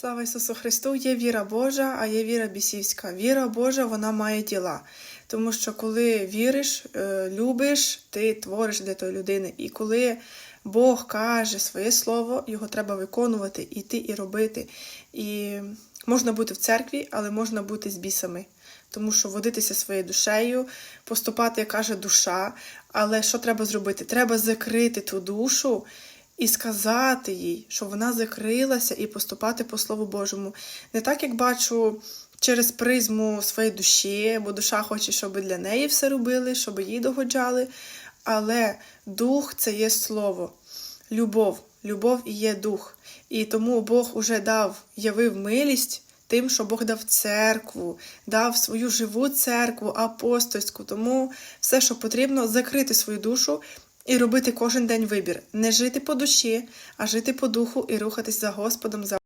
Слава Ісусу Христу! Є віра Божа, а є віра бісівська. Віра Божа вона має діла. Тому що коли віриш, е, любиш, ти твориш для тої людини. І коли Бог каже своє слово, його треба виконувати, іти і робити. І можна бути в церкві, але можна бути з бісами. Тому що водитися своєю душею, поступати, як каже душа. Але що треба зробити? Треба закрити ту душу і сказати їй, що вона закрилася і поступати по Слову Божому. Не так, як бачу через призму своєї душі, бо душа хоче, щоб для неї все робили, щоб їй догоджали. Але дух це є слово, любов. Любов і є дух. І тому Бог уже дав, явив милість тим, що Бог дав церкву, дав свою живу церкву, апостольську. Тому все, що потрібно, закрити свою душу і робити кожен день вибір. Не жити по душі, а жити по духу і рухатись за Господом. за